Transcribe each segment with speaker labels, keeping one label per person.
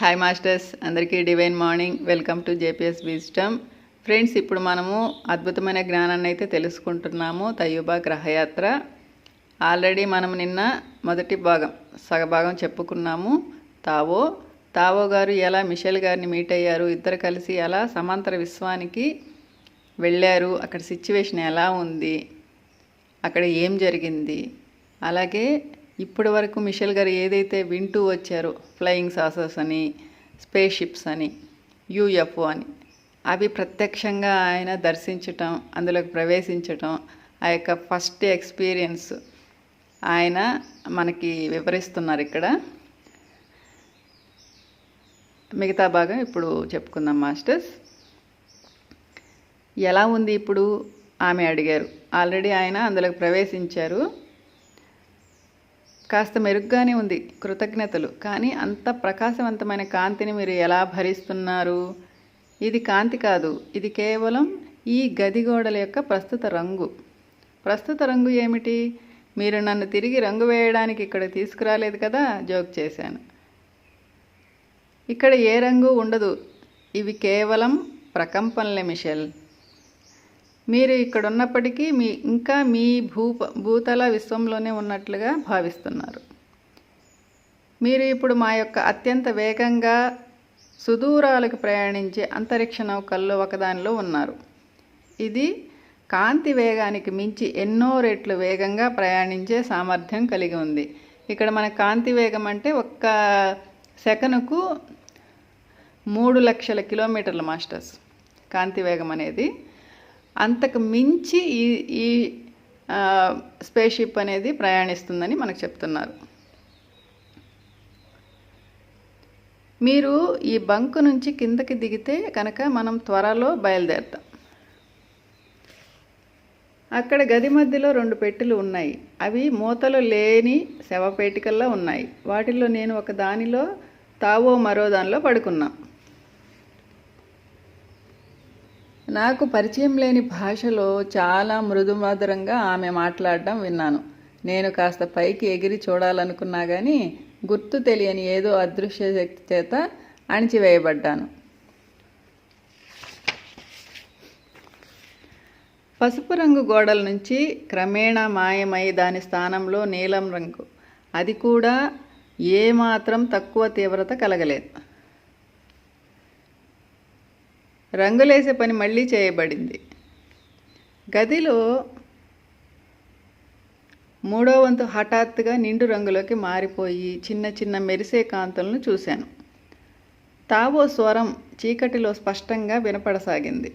Speaker 1: Hi masters అందరికీ divine morning welcome to JPS wisdom friends ఇప్పుడు మనము అద్భుతమైన జ్ఞానాన్ని అయితే తెలుసుకుంటున్నాము. తయ్యూబా గ్రహయాత్ర. ఆల్రెడీ మనం నిన్న మొదటి భాగం సగభాగం చెప్పుకున్నాము. తావో. తావో గారు ఎలా మిషెల్ గారిని మీట్ అయ్యారు? ఇద్దరు కలిసి ఎలా సమాంతర విశ్వానికి వెళ్ళారు? అక్కడ సిచ్యువేషన్ ఎలా ఉంది? అక్కడ ఏం జరిగింది? అలాగే ఇప్పటి వరకు మిషెల్ గారు ఏదైతే వింటూ వచ్చారో ఫ్లయింగ్ సాసర్స్ అని స్పేస్ షిప్స్ అని యూఎఫ్ఓ అని అవి ప్రత్యక్షంగా ఆయన దర్శించటం అందులోకి ప్రవేశించటం ఆ యొక్క ఫస్ట్ ఎక్స్పీరియన్స్ ఆయన మనకి వివరిస్తున్నారు ఇక్కడ. మిగతా భాగం ఇప్పుడు చెప్పుకుందాం మాస్టర్స్. ఎలా ఉంది ఇప్పుడు? ఆమె అడిగారు. ఆల్రెడీ ఆయన అందులోకి ప్రవేశించారు. కాస్త మెరుగ్గానే ఉంది కృతజ్ఞతలు. కానీ అంత ప్రకాశవంతమైన కాంతిని మీరు ఎలా భరిస్తున్నారు? ఇది కాంతి కాదు ఇది కేవలం ఈ గది గోడల యొక్క ప్రస్తుత రంగు. ప్రస్తుత రంగు ఏమిటి? మీరు నన్ను తిరిగి రంగు వేయడానికి ఇక్కడ తీసుకురాలేదు కదా? జోక్ చేశాను. ఇక్కడ ఏ రంగు ఉండదు. ఇవి కేవలం ప్రకంపనలే మిషెల్. మీరు ఇక్కడ ఉన్నప్పటికీ మీ ఇంకా మీ భూ భూతల విశ్వంలోనే ఉన్నట్లుగా భావిస్తున్నారు. మీరు ఇప్పుడు మా యొక్క అత్యంత వేగంగా సుదూరాలకు ప్రయాణించే అంతరిక్ష నౌకల్లో ఒకదానిలో ఉన్నారు. ఇది కాంతి వేగానికి మించి ఎన్నో రెట్లు వేగంగా ప్రయాణించే సామర్థ్యం కలిగి ఉంది. ఇక్కడ మన కాంతి వేగం అంటే ఒక్క సెకనుకు మూడు లక్షల కిలోమీటర్ల మాస్టర్స్. కాంతి వేగం అనేది అంతకు మించి ఈ ఈ స్పేస్ షిప్ అనేది ప్రయాణిస్తుందని మనకు చెప్తున్నారు. మీరు ఈ బంక్ నుంచి కిందకి దిగితే కనుక మనం త్వరలో బయలుదేరుతాం. అక్కడ గది మధ్యలో రెండు పెట్టెలు ఉన్నాయి. అవి మూతలు లేని శవపేటికల్లా ఉన్నాయి. వాటిల్లో నేను ఒక దానిలో తావో మరో దానిలో పడుకున్నాం. నాకు పరిచయం లేని భాషలో చాలా మృదుమధురంగా ఆమె మాట్లాడడం విన్నాను. నేను కాస్త పైకి ఎగిరి చూడాలనుకున్నా కానీ గుర్తు తెలియని ఏదో అదృశ్య శక్తి చేత అణిచివేయబడ్డాను. పసుపు రంగు గోడల నుంచి క్రమేణా మాయమై దాని స్థానంలో నీలం రంగు. అది కూడా ఏమాత్రం తక్కువ తీవ్రత కలగలేదు. రంగులేసే పని మళ్ళీ చేయబడింది. గదిలో మూడో వంతు హఠాత్తుగా నిండు రంగులోకి మారిపోయి చిన్న చిన్న మెరిసే కాంతులను చూశాను. తావో స్వరం చీకటిలో స్పష్టంగా వినపడసాగింది.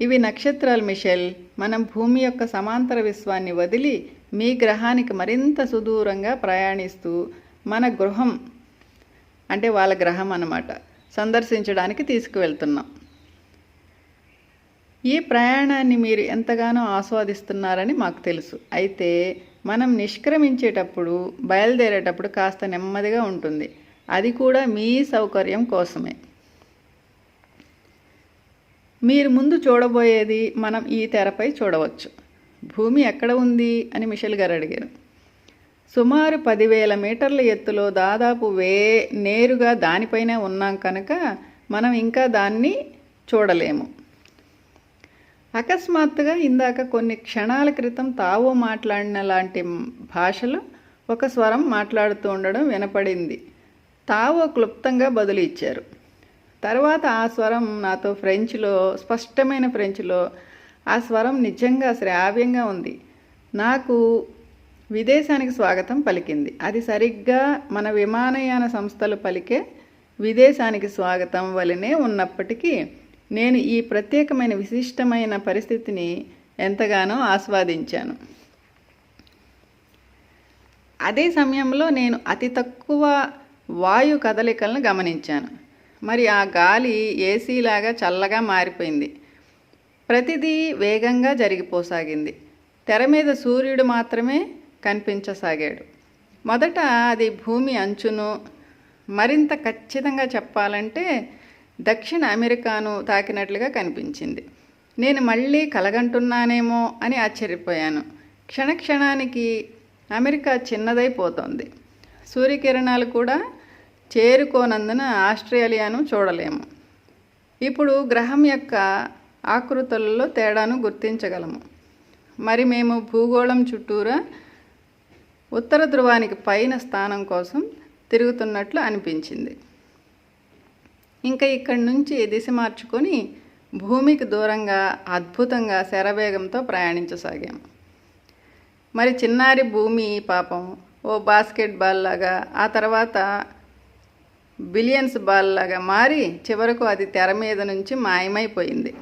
Speaker 1: ఇవి నక్షత్రాలు మిషెల్. మనం భూమి యొక్క సమాంతర విశ్వాన్ని వదిలి మీ గ్రహానికి మరింత సుదూరంగా ప్రయాణిస్తూ మన గృహం అంటే వాళ్ళ గ్రహం అన్నమాట సందర్శించడానికి తీసుకువెళ్తున్నాం. ఈ ప్రయాణాన్ని మీరు ఎంతగానో ఆస్వాదిస్తున్నారని మాకు తెలుసు. అయితే మనం నిష్క్రమించేటప్పుడు బయలుదేరేటప్పుడు కాస్త నెమ్మదిగా ఉంటుంది. అది కూడా మీ సౌకర్యం కోసమే. మీరు ముందు చూడబోయేది మనం ఈ తెరపై చూడవచ్చు. భూమి ఎక్కడ ఉంది అని మిషల్ గారు అడిగారు. సుమారు పదివేల మీటర్ల ఎత్తులో దాదాపు వే నేరుగా దానిపైనే ఉన్నాం కనుక మనం ఇంకా దాన్ని చూడలేము. అకస్మాత్తుగా ఇందాక కొన్ని క్షణాల క్రితం తావో మాట్లాడిన లాంటి భాషలో ఒక స్వరం మాట్లాడుతూ ఉండడం వినపడింది. తావో క్లుప్తంగా బదులు ఇచ్చారు. తర్వాత ఆ స్వరం నాతో ఫ్రెంచ్లో స్పష్టమైన ఫ్రెంచ్లో ఆ స్వరం నిజంగా శ్రావ్యంగా ఉంది. నాకు విదేశానికి స్వాగతం పలికింది. అది సరిగ్గా మన విమానయాన సంస్థలు పలికే విదేశానికి స్వాగతం వలనే ఉన్నప్పటికీ నేను ఈ ప్రత్యేకమైన విశిష్టమైన పరిస్థితిని ఎంతగానో ఆస్వాదించాను. అదే సమయంలో నేను అతి తక్కువ వాయు కదలికలను గమనించాను. మరి ఆ గాలి ఏసీలాగా చల్లగా మారిపోయింది. ప్రతిదీ వేగంగా జరిగిపోసాగింది. తెర మీద సూర్యుడు మాత్రమే కనిపించసాగాడు. మొదట అది భూమి అంచును మరింత ఖచ్చితంగా చెప్పాలంటే దక్షిణ అమెరికాను తాకినట్లుగా కనిపించింది. నేను మళ్ళీ కలగంటున్నానేమో అని ఆశ్చర్యపోయాను. క్షణక్షణానికి అమెరికా చిన్నదైపోతోంది. సూర్యకిరణాలు కూడా చేరుకోనందున ఆస్ట్రేలియాను చూడలేము. ఇప్పుడు గ్రహం యొక్క ఆకృతులలో తేడాను గుర్తించగలము. మరి మేము భూగోళం చుట్టూరా ఉత్తర ధ్రువానికి పైన స్థానం కోసం తిరుగుతున్నట్లు అనిపించింది. ఇంకా ఇక్కడి నుంచి దిశ మార్చుకొని భూమికి దూరంగా అద్భుతంగా శరవేగంతో ప్రయాణించసాగాం. మరి చిన్నారి భూమి పాపం ఓ బాస్కెట్ బాల్ లాగా ఆ తర్వాత బిలియన్స్ బాల్ లాగా మారి చివరకు అది తెర మీద నుంచి మాయమైపోయింది.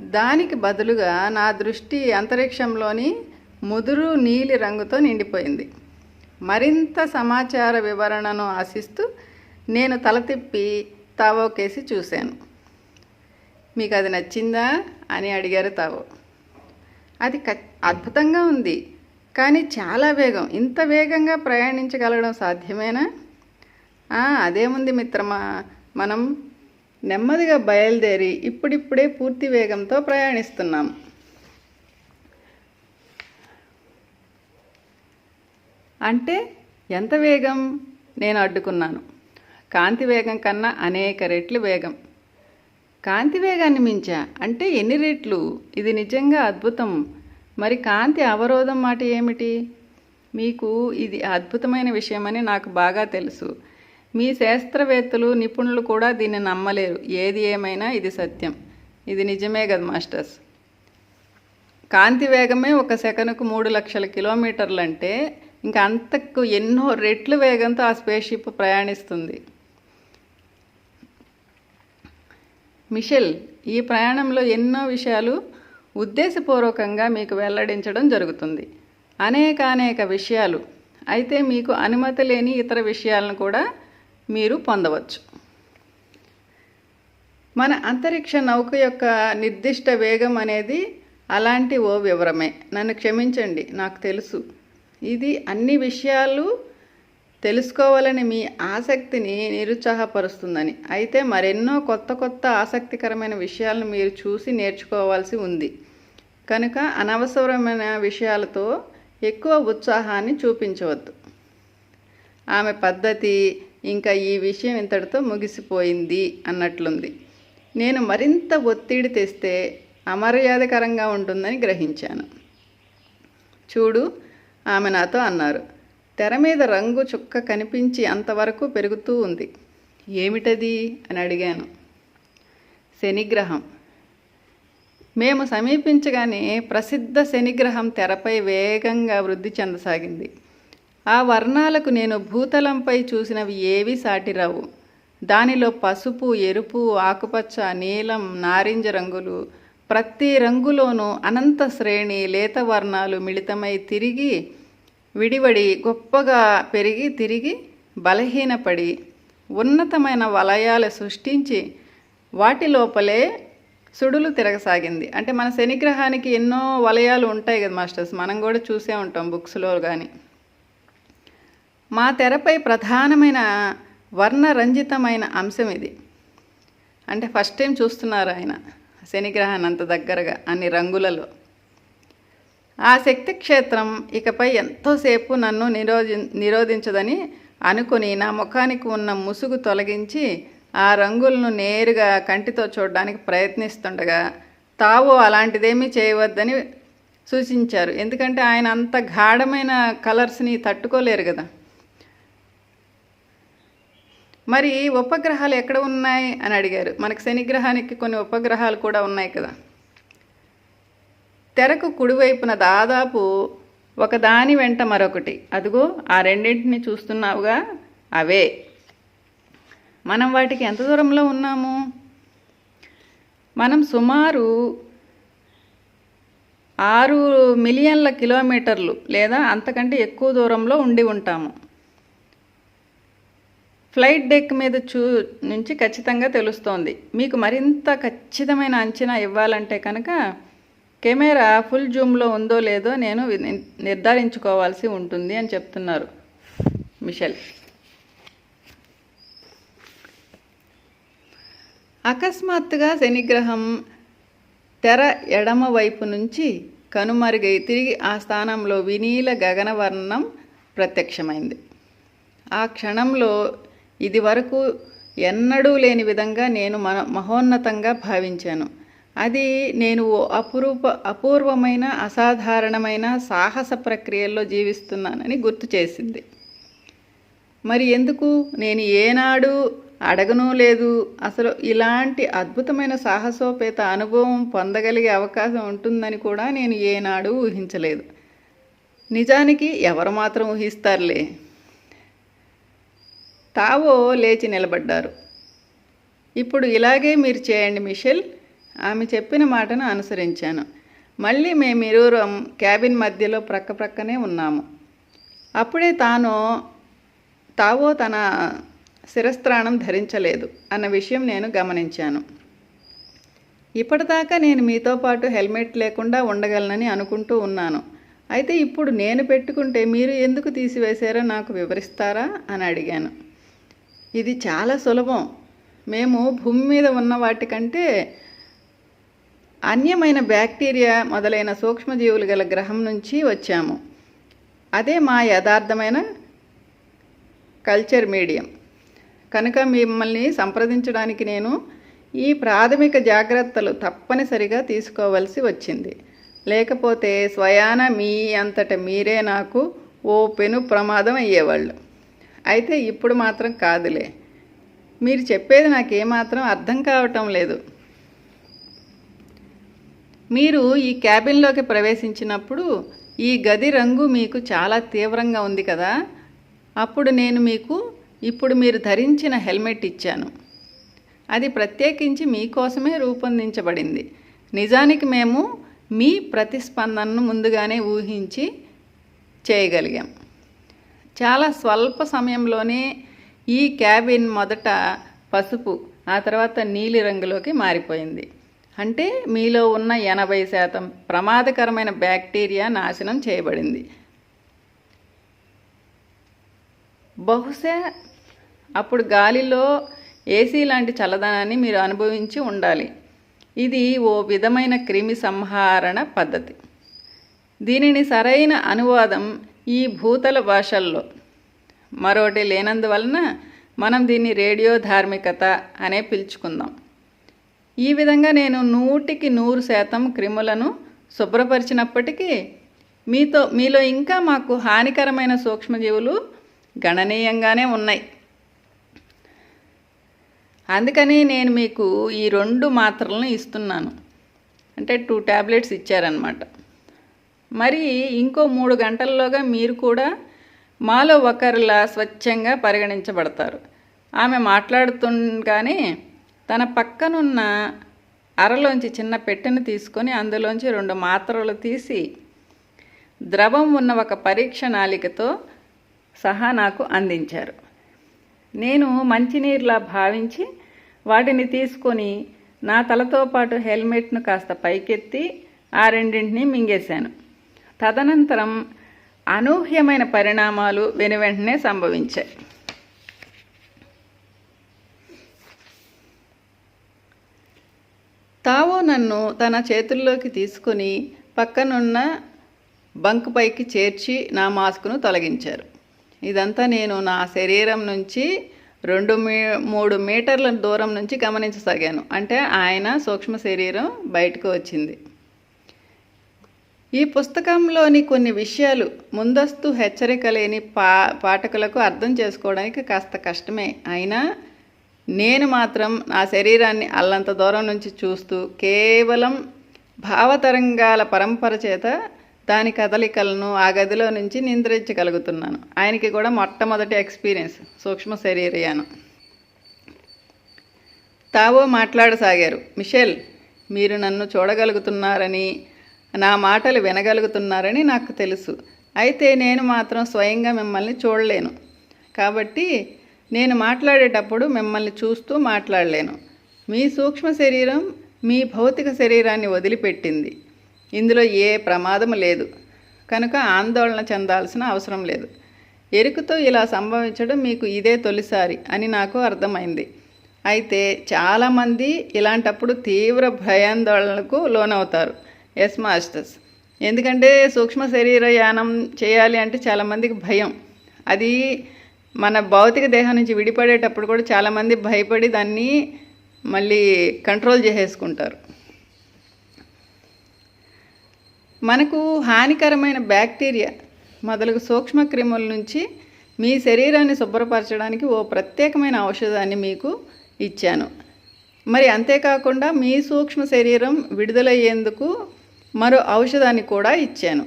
Speaker 1: దానికి బదులుగా నా దృష్టి అంతరిక్షంలోని ముదురు నీలి రంగుతో నిండిపోయింది. మరింత సమాచార వివరణను ఆశిస్తూ నేను తల తిప్పి తావోకేసి చూశాను. మీకు అది నచ్చిందా? అని అడిగారు తావో. అది క అద్భుతంగా ఉంది కానీ చాలా వేగం. ఇంత వేగంగా ప్రయాణించగలగడం సాధ్యమేనా? అదేముంది మిత్రమా? మనం నెమ్మదిగా బయలుదేరి ఇప్పుడిప్పుడే పూర్తి వేగంతో ప్రయాణిస్తున్నాం. అంటే ఎంత వేగం? నేను అడ్డుకున్నాను. కాంతి వేగం కన్నా అనేక రెట్లు వేగం. కాంతి వేగాన్ని మించా అంటే ఎన్ని రెట్లు? ఇది నిజంగా అద్భుతం. మరి కాంతి అవరోధం మాట ఏమిటి? మీకు ఇది అద్భుతమైన విషయమని నాకు బాగా తెలుసు. మీ శాస్త్రవేత్తలు నిపుణులు కూడా దీన్ని నమ్మలేరు. ఏది ఏమైనా ఇది సత్యం. ఇది నిజమే కదా మాస్టర్స్? కాంతి వేగమే ఒక సెకనుకు మూడు లక్షల కిలోమీటర్లు అంటే ఇంకా అంతకు ఎన్నో రెట్లు వేగంతో ఆ స్పేస్ షిప్ ప్రయాణిస్తుంది. మిషెల్ ఈ ప్రయాణంలో ఎన్నో విషయాలు ఉద్దేశపూర్వకంగా మీకు వెల్లడించడం జరుగుతుంది. అనేక అనేక విషయాలు. అయితే మీకు అనుమతి లేని ఇతర విషయాలను కూడా మీరు పొందవచ్చు. మన అంతరిక్ష నౌక యొక్క నిర్దిష్ట వేగం అనేది అలాంటి ఓ వివరమే. నన్ను క్షమించండి నాకు తెలుసు. ఇది అన్ని విషయాలు తెలుసుకోవాలని మీ ఆసక్తిని నిరుత్సాహపరుస్తుందని. అయితే మరెన్నో కొత్త కొత్త ఆసక్తికరమైన విషయాలను మీరు చూసి నేర్చుకోవాల్సి ఉంది. కనుక అనవసరమైన విషయాలతో ఎక్కువ ఉత్సాహాన్ని చూపించవద్దు. ఆమె పద్ధతి ఇంకా ఈ విషయం ఇంతటితో ముగిసిపోయింది అన్నట్లుంది. నేను మరింత ఒత్తిడి తెస్తే అమర్యాదకరంగా ఉంటుందని గ్రహించాను. చూడు ఆమె నాతో అన్నారు. తెర మీద రంగు చుక్క కనిపించి అంతవరకు పెరుగుతూ ఉంది. ఏమిటది? అని అడిగాను. శనిగ్రహం. మేము సమీపించగానే ప్రసిద్ధ శనిగ్రహం తెరపై వేగంగా వృద్ధి చెందసాగింది. ఆ వర్ణాలకు నేను భూతలంపై చూసినవి ఏవి సాటిరావు. దానిలో పసుపు ఎరుపు ఆకుపచ్చ నీలం నారింజ రంగులు ప్రతి రంగులోనూ అనంత శ్రేణి లేత వర్ణాలు మిళితమై తిరిగి విడివడి గొప్పగా పెరిగి తిరిగి బలహీనపడి ఉన్నతమైన వలయాలు సృష్టించి వాటి లోపలే సుడులు తిరగసాగింది. అంటే మన శనిగ్రహానికి ఎన్నో వలయాలు ఉంటాయి కదా మాస్టర్స్. మనం కూడా చూసే ఉంటాం బుక్స్లో కానీ మా తెరపై ప్రధానమైన వర్ణరంజితమైన అంశం ఇది. అంటే ఫస్ట్ టైం చూస్తున్నారు ఆయన శనిగ్రహాన్ని అంత దగ్గరగా అన్ని రంగులలో. ఆ శక్తి క్షేత్రం ఇకపై ఎంతోసేపు నన్ను నిరోధి నిరోధించదని అనుకుని నా ముఖానికి ఉన్న ముసుగు తొలగించి ఆ రంగులను నేరుగా కంటితో చూడడానికి ప్రయత్నిస్తుండగా తావు అలాంటిదేమీ చేయవద్దని సూచించారు. ఎందుకంటే ఆయన అంత గాఢమైన కలర్స్ని తట్టుకోలేరు కదా. మరి ఉపగ్రహాలు ఎక్కడ ఉన్నాయి? అని అడిగారు. మనకి శనిగ్రహానికి కొన్ని ఉపగ్రహాలు కూడా ఉన్నాయి కదా. తెరకు కుడివైపున దాదాపు ఒకదాని వెంట మరొకటి. అదిగో ఆ రెండింటిని చూస్తున్నావుగా? అవే. మనం వాటికి ఎంత దూరంలో ఉన్నాము? మనం సుమారు ఆరు మిలియన్ల కిలోమీటర్లు లేదా అంతకంటే ఎక్కువ దూరంలో ఉండి ఉంటాము. ఫ్లైట్ డెక్ మీద చూ నుంచి ఖచ్చితంగా తెలుస్తోంది. మీకు మరింత ఖచ్చితమైన అంచనా ఇవ్వాలంటే కనుక కెమెరా ఫుల్ జూమ్లో ఉందో లేదో నేను ని- నిర్ధారించుకోవాల్సి ఉంటుంది అని చెప్తున్నారు మిషెల్. అకస్మాత్తుగా శనిగ్రహం తెర ఎడమ వైపు నుంచి కనుమరుగై తిరిగి ఆ స్థానంలో వినీల గగనవర్ణం ప్రత్యక్షమైంది. ఆ క్షణంలో ఇది వరకు ఎన్నడూ లేని విధంగా నేను మన మహోన్నతంగా భావించాను. అది నేను ఓ అపురూప అపూర్వమైన అసాధారణమైన సాహస ప్రక్రియల్లో జీవిస్తున్నానని గుర్తు చేసింది. మరి ఎందుకు? నేను ఏనాడు అడగను లేదు. అసలు ఇలాంటి అద్భుతమైన సాహసోపేత అనుభవం పొందగలిగే అవకాశం ఉంటుందని కూడా నేను ఏనాడు ఊహించలేదు. నిజానికి ఎవరు మాత్రం ఊహిస్తారులే. తావో లేచి నిలబడ్డారు. ఇప్పుడు ఇలాగే మీరు చేయండి మిషెల్. ఆమె చెప్పిన మాటను అనుసరించాను. మళ్ళీ మేమిరువురం క్యాబిన్ మధ్యలో ప్రక్క ప్రక్కనే ఉన్నాము. అప్పుడే తాను తావో తన శిరస్త్రాణం ధరించలేదు అన్న విషయం నేను గమనించాను. ఇప్పటిదాకా నేను మీతో పాటు హెల్మెట్ లేకుండా ఉండగలనని అనుకుంటూ ఉన్నాను. అయితే ఇప్పుడు నేను పెట్టుకుంటే మీరు ఎందుకు తీసివేశారో నాకు వివరిస్తారా అని అడిగాను. ఇది చాలా సులభం. మేము భూమి మీద ఉన్న వాటికంటే అన్యమైన బ్యాక్టీరియా మొదలైన సూక్ష్మజీవులు గల గ్రహం నుంచి వచ్చాము. అదే మా యథార్థమైన కల్చర్ మీడియం. కనుక మిమ్మల్ని సంప్రదించడానికి నేను ఈ ప్రాథమిక జాగ్రత్తలు తప్పనిసరిగా తీసుకోవలసి వచ్చింది. లేకపోతే స్వయాన మీ అంతట మీరే నాకు ఓ పెను ప్రమాదం అయ్యేవాళ్ళు. అయితే ఇప్పుడు మాత్రం కాదులే. మీరు చెప్పేది నాకేమాత్రం అర్థం కావటం లేదు. మీరు ఈ క్యాబిన్లోకి ప్రవేశించినప్పుడు ఈ గది రంగు మీకు చాలా తీవ్రంగా ఉంది కదా. అప్పుడు నేను మీకు ఇప్పుడు మీరు ధరించిన హెల్మెట్ ఇచ్చాను. అది ప్రత్యేకించి మీకోసమే రూపొందించబడింది. నిజానికి మేము మీ ప్రతిస్పందనను ముందుగానే ఊహించి చేయగలిగాం. చాలా స్వల్ప సమయంలోనే ఈ క్యాబిన్ మొదట పసుపు ఆ తర్వాత నీలి రంగులోకి మారిపోయింది. అంటే మీలో ఉన్న ఎనభై శాతం ప్రమాదకరమైన బ్యాక్టీరియా నాశనం చేయబడింది. బహుశా అప్పుడు గాలిలో ఏసీ లాంటి చల్లదనాన్ని మీరు అనుభవించి ఉండాలి. ఇది ఓ విధమైన క్రిమి సంహారణ పద్ధతి. దీనిని సరైన అనువాదం ఈ భూతల భాషల్లో. మరోటి లేనందువలన మనం దీన్ని రేడియో ధార్మికత అనే పిలుచుకుందాం. ఈ విధంగా నేను నూటికి నూరు శాతం క్రిములను శుభ్రపరిచినప్పటికీ మీతో మీలో ఇంకా మాకు హానికరమైన సూక్ష్మజీవులు గణనీయంగానే ఉన్నాయి. అందుకని నేను మీకు ఈ రెండు మాత్రలను ఇస్తున్నాను. అంటే టూ ట్యాబ్లెట్స్ ఇచ్చారనమాట మరి ఇంకో మూడు గంటల్లోగా మీరు కూడా మాలో ఒకరిలా స్వచ్ఛంగా పరిగణించబడతారు. ఆమె మాట్లాడుతుండగానే తన పక్కనున్న అరలోంచి చిన్న పెట్టెను తీసుకొని అందులోంచి రెండు మాత్రలు తీసి ద్రవం ఉన్న ఒక పరీక్ష నాలికతో సహా నాకు అందించారు. నేను మంచినీరులా భావించి వాటిని తీసుకొని నా తలతో పాటు హెల్మెట్ను కాస్త పైకెత్తి ఆ రెండింటిని మింగేశాను. తదనంతరం అనూహ్యమైన పరిణామాలు వెనువెంటనే సంభవించాయి. తావో నన్ను తన చేతుల్లోకి తీసుకుని పక్కనున్న బంక్ పైకి చేర్చి నా మాస్క్ను తొలగించారు. ఇదంతా నేను నా శరీరం నుంచి రెండు మీ మూడు మీటర్ల దూరం నుంచి గమనించసాగాను. అంటే ఆయన సూక్ష్మ శరీరం బయటకు వచ్చింది. ఈ పుస్తకంలోని కొన్ని విషయాలు ముందస్తు హెచ్చరిక లేని పా పాఠకులకు అర్థం చేసుకోవడానికి కాస్త కష్టమే. అయినా నేను మాత్రం నా శరీరాన్ని అల్లంత దూరం నుంచి చూస్తూ కేవలం భావతరంగాల పరంపర చేత దాని కదలికలను ఆ గదిలో నుంచి నియంత్రించగలుగుతున్నాను. ఆయనకి కూడా మొట్టమొదటి ఎక్స్పీరియన్స్ సూక్ష్మ శరీరయానం. తావో మాట్లాడసాగారు మిషెల్ మీరు నన్ను చూడగలుగుతున్నారని నా మాటలు వినగలుగుతున్నారని నాకు తెలుసు. అయితే నేను మాత్రం స్వయంగా మిమ్మల్ని చూడలేను. కాబట్టి నేను మాట్లాడేటప్పుడు మిమ్మల్ని చూస్తూ మాట్లాడలేను. మీ సూక్ష్మ శరీరం మీ భౌతిక శరీరాన్ని వదిలిపెట్టింది. ఇందులో ఏ ప్రమాదం లేదు. కనుక ఆందోళన చెందాల్సిన అవసరం లేదు. ఎరుకతో ఇలా సంభవించడం మీకు ఇదే తొలిసారి అని నాకు అర్థమైంది. అయితే చాలామంది ఇలాంటప్పుడు తీవ్ర భయాందోళనలకు లోనవుతారు. ఎస్ మాస్టర్స్ ఎందుకంటే సూక్ష్మ శరీర యానం చేయాలి అంటే చాలామందికి భయం. అది మన భౌతిక దేహం నుంచి విడిపడేటప్పుడు కూడా చాలామంది భయపడి దాన్ని మళ్ళీ కంట్రోల్ చేసేసుకుంటారు. మనకు హానికరమైన బ్యాక్టీరియా మొదలగు సూక్ష్మ క్రిముల నుంచి మీ శరీరాన్ని శుభ్రపరచడానికి ఓ ప్రత్యేకమైన ఔషధాన్ని మీకు ఇచ్చాను. మరి అంతేకాకుండా మీ సూక్ష్మ శరీరం విడుదలయ్యేందుకు మరో ఔషధాన్ని కూడా ఇచ్చాను.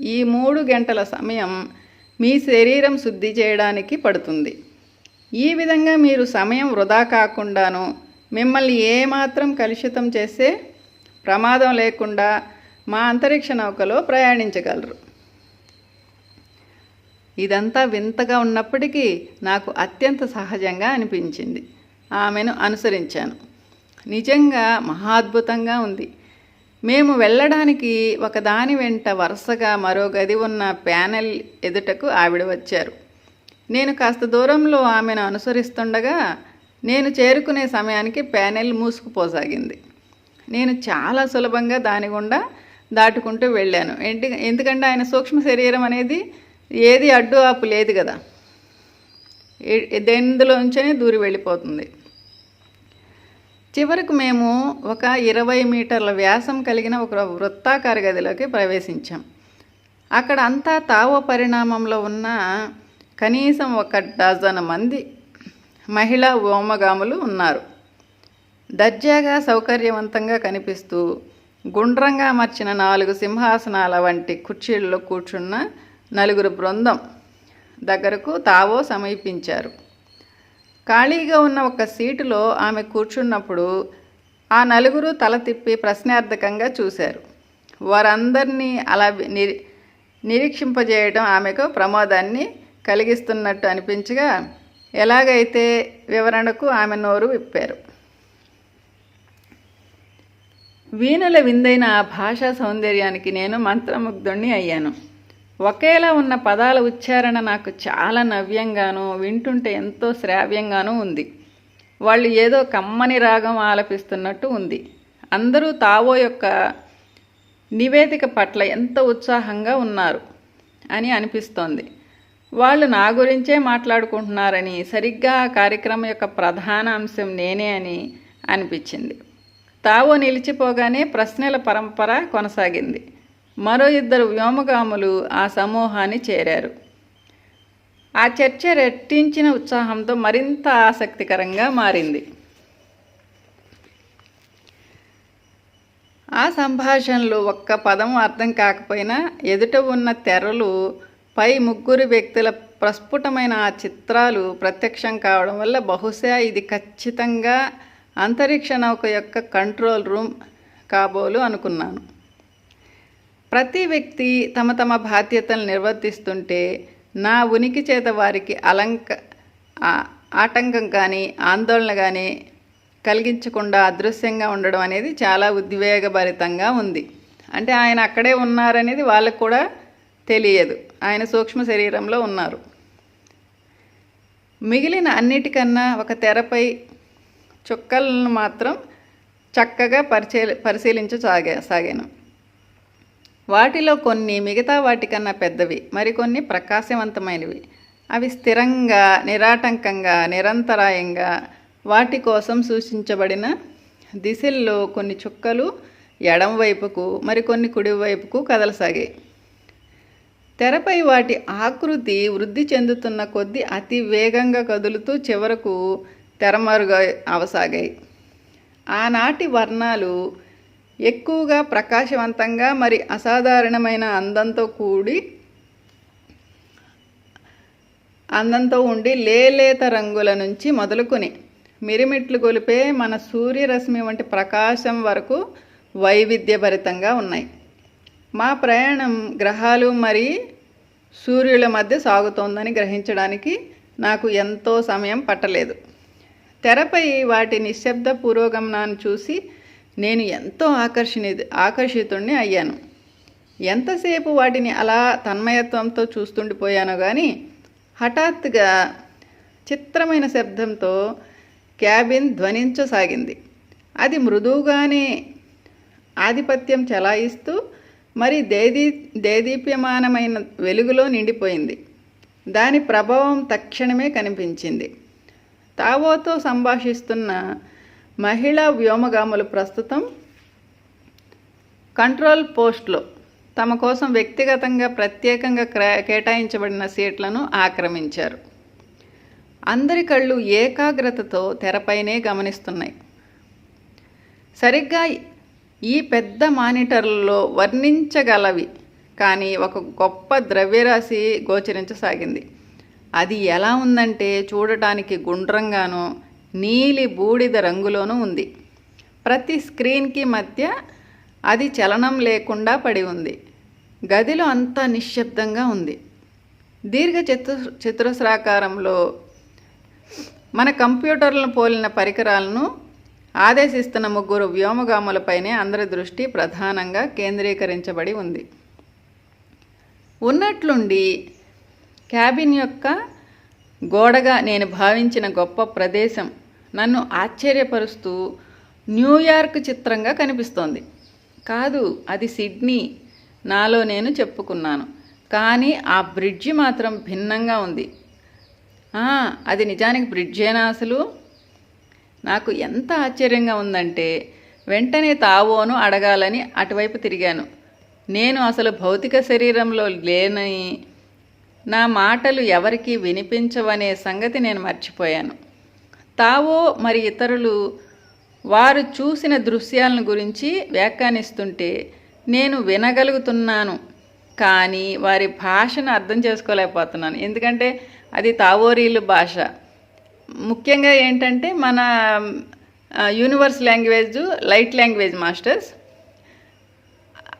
Speaker 1: ఈ మూడు గంటల సమయం మీ శరీరం శుద్ధి చేయడానికి పడుతుంది. ఈ విధంగా మీరు సమయం వృధా కాకుండాను మిమ్మల్ని ఏమాత్రం కలుషితం చేసే ప్రమాదం లేకుండా మా అంతరిక్ష నౌకలో ప్రయాణించగలరు. ఇదంతా వింతగా ఉన్నప్పటికీ నాకు అత్యంత సహజంగా అనిపించింది. ఆమెను అనుసరించాను. నిజంగా మహాద్భుతంగా ఉంది. మేము వెళ్ళడానికి ఒకదాని వెంట వరుసగా మరో గది ఉన్న ప్యానెల్ ఎదుటకు ఆవిడ వచ్చారు. నేను కాస్త దూరంలో ఆమెను అనుసరిస్తుండగా నేను చేరుకునే సమయానికి ప్యానెల్ మూసుకుపోసాగింది. నేను చాలా సులభంగా దాని గుండా దాటుకుంటూ వెళ్ళాను. ఏంటి ఎందుకంటే ఆయన సూక్ష్మ శరీరం అనేది ఏది అడ్డు ఆపు లేదు కదా. ఏ- దెందులోంచనే దూరి వెళ్ళిపోతుంది. చివరకు మేము ఒక ఇరవై మీటర్ల వ్యాసం కలిగిన ఒక వృత్తాకార గదిలోకి ప్రవేశించాం. అక్కడ అంతా తావ పరిణామంలో ఉన్న కనీసం ఒక డజన్ మంది మహిళా వ్యోమగాములు ఉన్నారు. దర్జాగా సౌకర్యవంతంగా కనిపిస్తూ గుండ్రంగా మర్చిన నాలుగు సింహాసనాల వంటి కుర్చీల్లో కూర్చున్న నలుగురు బృందం దగ్గరకు తావో సమీపించారు. ఖాళీగా ఉన్న ఒక సీటులో ఆమె కూర్చున్నప్పుడు ఆ నలుగురు తల తిప్పి ప్రశ్నార్థకంగా చూశారు. వారందరినీ అలా ని నిరి నిరీక్షింపజేయడం ఆమెకు ప్రమాదాన్ని కలిగిస్తున్నట్టు అనిపించగా ఎలాగైతే వివరణకు ఆమె నోరు విప్పారు. వీణుల విందైన ఆ భాషా సౌందర్యానికి నేను మంత్రముగ్ధుణ్ణి అయ్యాను. ఒకేలా ఉన్న పదాల ఉచ్చారణ నాకు చాలా నవ్యంగానూ వింటుంటే ఎంతో శ్రావ్యంగానూ ఉంది. వాళ్ళు ఏదో కమ్మని రాగం ఆలపిస్తున్నట్టు ఉంది. అందరూ తావో యొక్క నివేదిక పట్ల ఎంత ఉత్సాహంగా ఉన్నారు అని అనిపిస్తోంది. వాళ్ళు నా గురించే మాట్లాడుకుంటున్నారని సరిగ్గా ఆ కార్యక్రమం యొక్క ప్రధాన అంశం నేనే అని అనిపించింది. తావో నిలిచిపోగానే ప్రశ్నల పరంపర కొనసాగింది. మరో ఇద్దరు వ్యోమగాములు ఆ సమూహాన్ని చేరారు. ఆ చర్చ రెట్టించిన ఉత్సాహంతో మరింత ఆసక్తికరంగా మారింది. ఆ సంభాషణలు ఒక్క పదం అర్థం కాకపోయినా ఎదుట ఉన్న తెరలు పై ముగ్గురు వ్యక్తుల ప్రస్ఫుటమైన ఆ చిత్రాలు ప్రత్యక్షం కావడం వల్ల బహుశా ఇది ఖచ్చితంగా అంతరిక్ష నౌక యొక్క కంట్రోల్ రూమ్ కాబోలు అనుకున్నాను. ప్రతి వ్యక్తి తమ తమ బాధ్యతలు నిర్వర్తిస్తుంటే నా ఉనికి చేత వారికి అలంక ఆటంకం కానీ ఆందోళన కానీ కలిగించకుండా అదృశ్యంగా ఉండడం అనేది చాలా ఉద్వేగభరితంగా ఉంది. అంటే ఆయన అక్కడే ఉన్నారనేది వాళ్ళకు కూడా తెలియదు. ఆయన సూక్ష్మ శరీరంలో ఉన్నారు. మిగిలిన అన్నిటికన్నా ఒక తెరపై చుక్కలను మాత్రం చక్కగా పరిచే పరిశీలించసాగా సాగాను. వాటిలో కొన్ని మిగతా వాటికన్నా పెద్దవి మరికొన్ని ప్రకాశవంతమైనవి. అవి స్థిరంగా నిరాటంకంగా నిరంతరాయంగా వాటి కోసం సూచించబడిన దిశల్లో కొన్ని చుక్కలు ఎడం వైపుకు మరికొన్ని కుడి వైపుకు కదలసాగాయి. తెరపై వాటి ఆకృతి వృద్ధి చెందుతున్న కొద్దీ అతి వేగంగా కదులుతూ చివరకు తెరమరుగా అవసాగాయి. ఆనాటి వర్ణాలు ఎక్కువగా ప్రకాశవంతంగా మరి అసాధారణమైన అందంతో కూడి అందంతో ఉండి లేలేత రంగుల నుంచి మొదలుకొని మిరిమిట్లు గొలిపే మన సూర్యరశ్మి వంటి ప్రకాశం వరకు వైవిధ్యభరితంగా ఉన్నాయి. మా ప్రయాణం గ్రహాలు మరి సూర్యుల మధ్య సాగుతోందని గ్రహించడానికి నాకు ఎంతో సమయం పట్టలేదు. తెరపై వాటి నిశ్శబ్ద పురోగమనాన్ని చూసి నేను ఎంతో ఆకర్షణి ఆకర్షితుణ్ణి అయ్యాను. ఎంతసేపు వాటిని అలా తన్మయత్వంతో చూస్తుండిపోయానో కానీ హఠాత్తుగా చిత్రమైన శబ్దంతో క్యాబిన్ ధ్వనించసాగింది. అది మృదువుగానే ఆధిపత్యం చలాయిస్తూ మరి దేదీ దేదీప్యమానమైన వెలుగులో నిండిపోయింది. దాని ప్రభావం తక్షణమే కనిపించింది. తావోతో సంభాషిస్తున్న మహిళా వ్యోమగాములు ప్రస్తుతం కంట్రోల్ పోస్ట్లో. తమ కోసం వ్యక్తిగతంగా ప్రత్యేకంగా కేటాయించబడిన సీట్లను ఆక్రమించారు. అందరి కళ్ళు ఏకాగ్రతతో తెరపైనే గమనిస్తున్నాయి. సరిగ్గా ఈ పెద్ద మానిటర్లలో వర్ణించగలవి కానీ ఒక గొప్ప ద్రవ్యరాశి గోచరించసాగింది. అది ఎలా ఉందంటే చూడటానికి గుండ్రంగానో నీలి బూడిద రంగులోనూ ఉంది. ప్రతి స్క్రీన్కి మధ్య అది చలనం లేకుండా పడి ఉంది. గదిలో అంతా నిశ్శబ్దంగా ఉంది. దీర్ఘ చతు చతురస్రాకారంలో మన కంప్యూటర్లను పోలిన పరికరాలను ఆదేశిస్తున్న ముగ్గురు వ్యోమగాములపైనే అందరి దృష్టి ప్రధానంగా కేంద్రీకరించబడి ఉంది. ఉన్నట్లుండి క్యాబిన్ యొక్క గోడగా నేను భావించిన గొప్ప ప్రదేశం నన్ను ఆశ్చర్యపరుస్తూ న్యూయార్క్ చిత్రంగా కనిపిస్తోంది. కాదు అది సిడ్నీ. నాలో నేను చెప్పుకున్నాను. కానీ ఆ బ్రిడ్జి మాత్రం భిన్నంగా ఉంది. అది నిజానికి బ్రిడ్జేనా అసలు? నాకు ఎంత ఆశ్చర్యంగా ఉందంటే వెంటనే తావోను అడగాలని అటువైపు తిరిగాను. నేను అసలు భౌతిక శరీరంలో లేనని నా మాటలు ఎవరికి వినిపించవనే సంగతి నేను మర్చిపోయాను. తావో మరి ఇతరులు వారు చూసిన దృశ్యాలను గురించి వ్యాఖ్యానిస్తుంటే నేను వినగలుగుతున్నాను కానీ వారి భాషను అర్థం చేసుకోలేకపోతున్నాను. ఎందుకంటే అది తావోరీలు భాష. ముఖ్యంగా ఏంటంటే మన universe language light language masters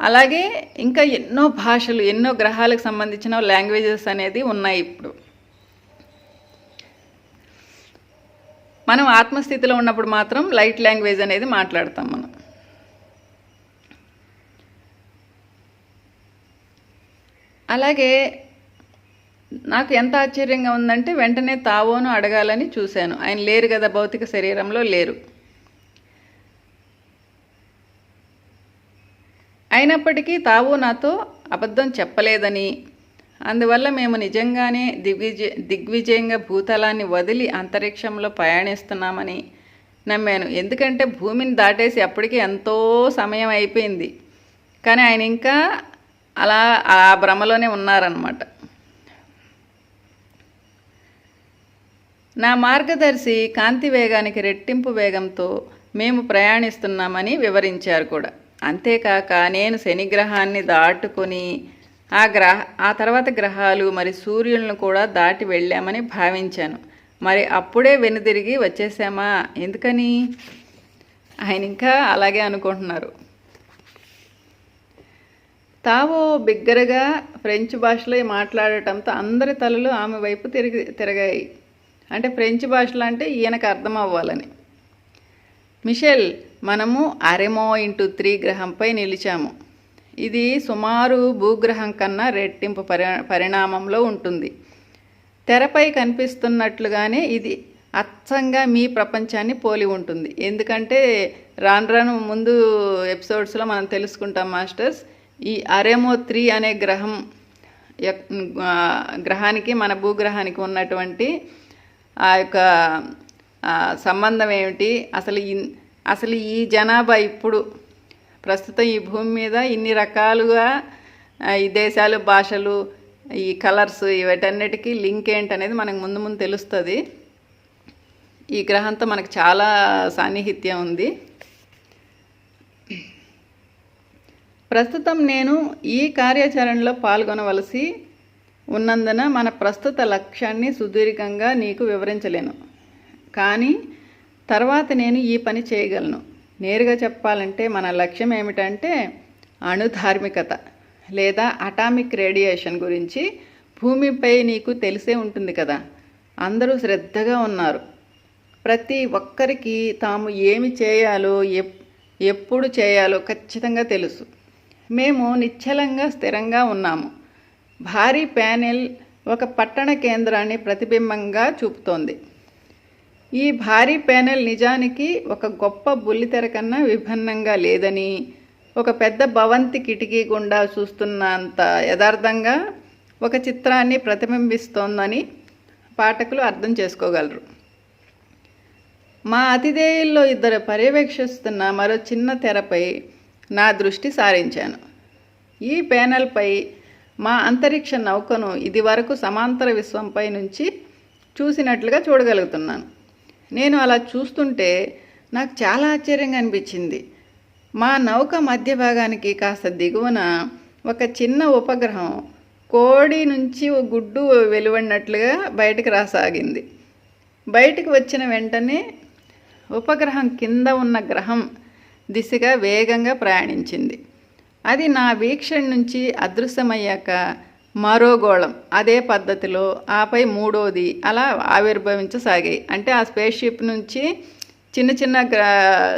Speaker 1: అలాగే ఇంకా ఎన్నో భాషలు ఎన్నో గ్రహాలకు సంబంధించిన లాంగ్వేజెస్ అనేది ఉన్నాయి ఇప్పుడు. మనం ఆత్మస్థితిలో ఉన్నప్పుడు మాత్రం లైట్ లాంగ్వేజ్ అనేది మాట్లాడతాం మనం. అలాగే నాకు ఎంత ఆశ్చర్యంగా ఉందంటే వెంటనే తావోను అడగాలని చూశాను. ఆయన లేరు కదా భౌతిక శరీరంలో లేరు. అయినప్పటికీ తావు నాతో అబద్ధం చెప్పలేదని అందువల్ల మేము నిజంగానే దిగ్విజయ దిగ్విజయంగా భూతలాన్ని వదిలి అంతరిక్షంలో ప్రయాణిస్తున్నామని నమ్మాను. ఎందుకంటే భూమిని దాటేసి అప్పటికి ఎంతో సమయం అయిపోయింది. కానీ ఆయన ఇంకా అలా ఆ భ్రమలోనే ఉన్నారనమాట నా మార్గదర్శి కాంతి వేగానికి రెట్టింపు వేగంతో మేము ప్రయాణిస్తున్నామని వివరించారు కూడా. అంతేకాక నేను శనిగ్రహాన్ని దాటుకొని ఆ గ్రహ ఆ తర్వాత గ్రహాలు మరి సూర్యులను కూడా దాటి వెళ్ళామని భావించాను. మరి అప్పుడే వెనుదిరిగి వచ్చేసామా? ఎందుకని? ఆయన ఇంకా అలాగే అనుకుంటున్నారు. తావో బిగ్గరగా ఫ్రెంచ్ భాషలో మాట్లాడటంతో అందరి తలలు ఆమె వైపు తిరిగి తిరగాయి. అంటే ఫ్రెంచ్ భాషలో అంటే ఈయనకు అర్థం అవ్వాలని మిషెల్ మనము అరెమో ఇంటూ త్రీ గ్రహంపై నిలిచాము. ఇది సుమారు భూగ్రహం కన్నా రెట్టింపు పరి పరిణామంలో ఉంటుంది. తెరపై కనిపిస్తున్నట్లుగానే ఇది అచ్చంగా మీ ప్రపంచాన్ని పోలి ఉంటుంది. ఎందుకంటే రాను రాను ముందు ఎపిసోడ్స్లో మనం తెలుసుకుంటాం మాస్టర్స్ ఈ అరెమో త్రీ అనే గ్రహం యొక్క- గ్రహానికి మన భూగ్రహానికి ఉన్నటువంటి ఆ యొక్క సంబంధం ఏమిటి? అసలు అసలు ఈ జనాభా ఇప్పుడు ప్రస్తుతం ఈ భూమి మీద ఇన్ని రకాలుగా ఈ దేశాలు భాషలు ఈ కలర్స్ వీటన్నిటికీ లింక్ ఏంటనేది మనకు ముందు ముందు తెలుస్తుంది. ఈ గ్రహంతో మనకు చాలా సాన్నిహిత్యం ఉంది. ప్రస్తుతం నేను ఈ కార్యాచరణలో పాల్గొనవలసి ఉన్నందున మన ప్రస్తుత లక్ష్యాన్ని సుదీర్ఘంగా నీకు వివరించలేను. కానీ తర్వాత నేను ఈ పని చేయగలను. నేరుగా చెప్పాలంటే మన లక్ష్యం ఏమిటంటే అణుధార్మికత లేదా అటామిక్ రేడియేషన్ గురించి భూమిపై నీకు తెలిసే ఉంటుంది కదా. అందరూ శ్రద్ధగా ఉన్నారు. ప్రతి ఒక్కరికి తాము ఏమి చేయాలో ఎప్ ఎప్పుడు చేయాలో ఖచ్చితంగా తెలుసు. మేము నిశ్చలంగా స్థిరంగా ఉన్నాము. భారీ ప్యానెల్ ఒక పట్టణ కేంద్రాన్ని ప్రతిబింబంగా చూపుతోంది. ఈ భారీ ప్యానెల్ నిజానికి ఒక గొప్ప బుల్లితెర కన్నా విభిన్నంగా లేదని ఒక పెద్ద భవంతి కిటికీ గుండా చూస్తున్నంత యథార్థంగా ఒక చిత్రాన్ని ప్రతిబింబిస్తోందని పాఠకులు అర్థం చేసుకోగలరు. మా అతిథేయుల్లో ఇద్దరు పర్యవేక్షిస్తున్న మరో చిన్న తెరపై నా దృష్టి సారించాను. ఈ ప్యానెల్పై మా అంతరిక్ష నౌకను ఇదివరకు సమాంతర విశ్వంపై నుంచి చూసినట్లుగా చూడగలుగుతున్నాను. నేను అలా చూస్తుంటే నాకు చాలా ఆశ్చర్యంగా అనిపించింది. మా నౌక మధ్య భాగానికి కాస్త దిగువన ఒక చిన్న ఉపగ్రహం కోడి నుంచి ఓ గుడ్డు వెలువడినట్లుగా బయటకు రాసాగింది. బయటికి వచ్చిన వెంటనే ఉపగ్రహం కింద ఉన్న గ్రహం దిశగా వేగంగా ప్రయాణించింది. అది నా వీక్షణ నుంచి అదృశ్యమయ్యాక మరో గోళం. అదే పద్ధతిలో ఆపై మూడోది అలా ఆవిర్భవించసాగాయి. అంటే ఆ స్పేస్ షిప్ నుంచి చిన్న చిన్న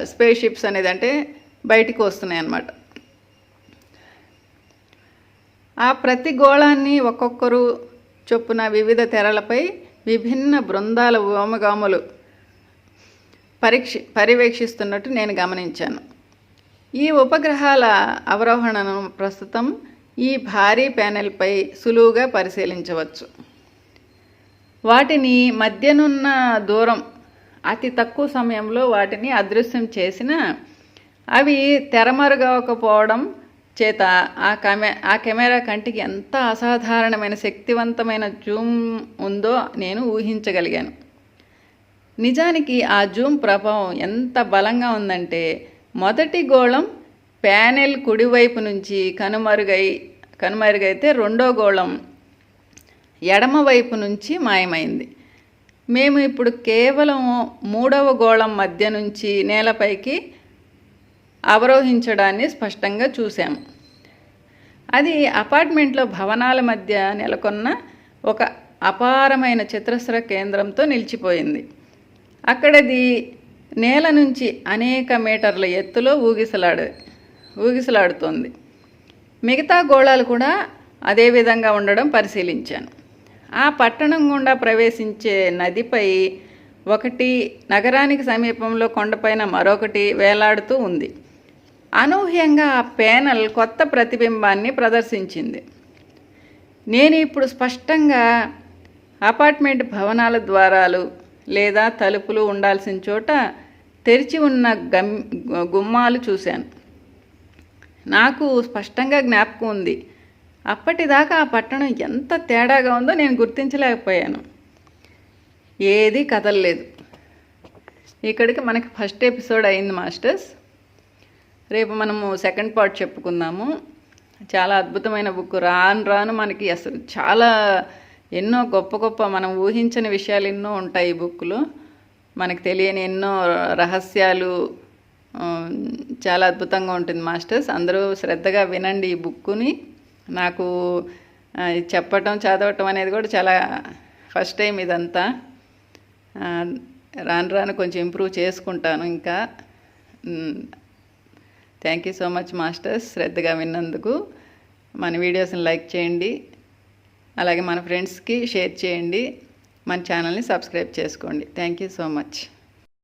Speaker 1: స్పేస్ షిప్స్ అనేది అంటే బయటికి వస్తున్నాయి అన్నమాట. ఆ ప్రతి గోళాన్ని ఒక్కొక్కరు చొప్పున వివిధ తెరలపై విభిన్న బృందాల వ్యోమగాములు పరీక్ష పర్యవేక్షిస్తున్నట్టు నేను గమనించాను. ఈ ఉపగ్రహాల అవరోహణను ప్రస్తుతం ఈ భారీ ప్యానెల్పై సులువుగా పరిశీలించవచ్చు. వాటిని మధ్యనున్న దూరం అతి తక్కువ సమయంలో వాటిని అదృశ్యం చేసిన అవి తెరమరుగకపోవడం చేత ఆ కెమె ఆ కెమెరా కంటికి ఎంత అసాధారణమైన శక్తివంతమైన జూమ్ ఉందో నేను ఊహించగలిగాను. నిజానికి ఆ జూమ్ ప్రభావం ఎంత బలంగా ఉందంటే మొదటి గోళం ప్యానెల్ కుడివైపు నుంచి కనుమరుగై కనుమరుగైతే రెండో గోళం ఎడమవైపు నుంచి మాయమైంది. మేము ఇప్పుడు కేవలం మూడవ గోళం మధ్య నుంచి నేలపైకి అవరోహించడాన్ని స్పష్టంగా చూసాము అది అపార్ట్మెంట్లో భవనాల మధ్య నెలకొన్న ఒక అపారమైన చతురస్ర కేంద్రంతో నిలిచిపోయింది. అక్కడది నేల నుంచి అనేక మీటర్ల ఎత్తులో ఊగిసలాడేది ఊగిసలాడుతోంది. మిగతా గోళాలు కూడా అదే విధంగా ఉండడం పరిశీలించాను. ఆ పట్టణం గుండా ప్రవేశించే నదిపై ఒకటి నగరానికి సమీపంలో కొండపైన మరొకటి వేలాడుతూ ఉంది. అనూహ్యంగా ఆ ప్యానల్ కొత్త ప్రతిబింబాన్ని ప్రదర్శించింది. నేను ఇప్పుడు స్పష్టంగా అపార్ట్మెంట్ భవనాల ద్వారాలు లేదా తలుపులు ఉండాల్సిన చోట తెరిచి ఉన్న గమ్ గుమ్మాలు చూశాను. నాకు స్పష్టంగా జ్ఞాపకం ఉంది. అప్పటిదాకా ఆ పట్టణం ఎంత తేడాగా ఉందో నేను గుర్తించలేకపోయాను. ఏది కదలలేదు. ఇక్కడికి మనకి ఫస్ట్ ఎపిసోడ్ అయింది మాస్టర్స్. రేపు మనము సెకండ్ పార్ట్ చెప్పుకుందాము. చాలా అద్భుతమైన బుక్. రాను రాను మనకి అసలు చాలా ఎన్నో గొప్ప గొప్ప మనం ఊహించని విషయాలు ఎన్నో ఉంటాయి ఈ బుక్లో మనకు తెలియని ఎన్నో రహస్యాలు చాలా అద్భుతంగా ఉంటుంది మాస్టర్స్. అందరూ శ్రద్ధగా వినండి ఈ బుక్కుని. నాకు చెప్పటం చదవటం అనేది కూడా చాలా ఫస్ట్ టైం ఇదంతా. రాను రాను కొంచెం ఇంప్రూవ్ చేసుకుంటాను ఇంకా. Thank you so much masters శ్రద్ధగా విన్నందుకు. మన వీడియోస్ని లైక్ చేయండి. అలాగే మన ఫ్రెండ్స్కి షేర్ చేయండి. మన ఛానల్ని సబ్స్క్రైబ్ చేసుకోండి. Thank you so much